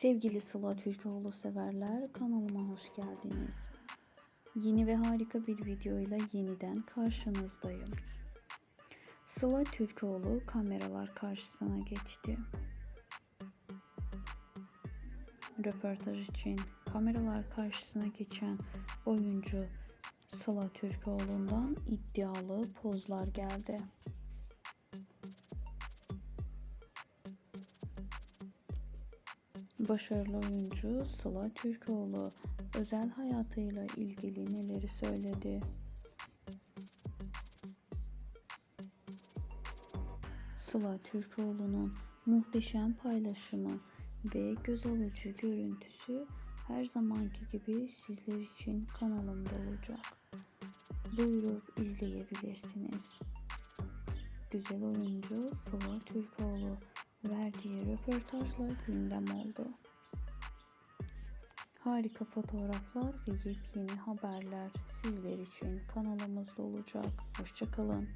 Sevgili Sıla Türkoğlu severler kanalıma hoş geldiniz. Yeni ve harika bir videoyla yeniden karşınızdayım. Sıla Türkoğlu kameralar karşısına geçti. Röportaj için kameralar karşısına geçen oyuncu Sıla Türkoğlu'ndan iddialı pozlar geldi. Başarılı oyuncu Sıla Türkoğlu özel hayatıyla ilgili neleri söyledi? Sıla Türkoğlu'nun muhteşem paylaşımı ve göz alıcı görüntüsü her zamanki gibi sizler için kanalımda olacak. Buyurup izleyebilirsiniz. Güzel oyuncu Sıla Türkoğlu verdiği röportajla gündem oldu. Harika fotoğraflar ve yepyeni haberler sizler için kanalımızda olacak. Hoşçakalın.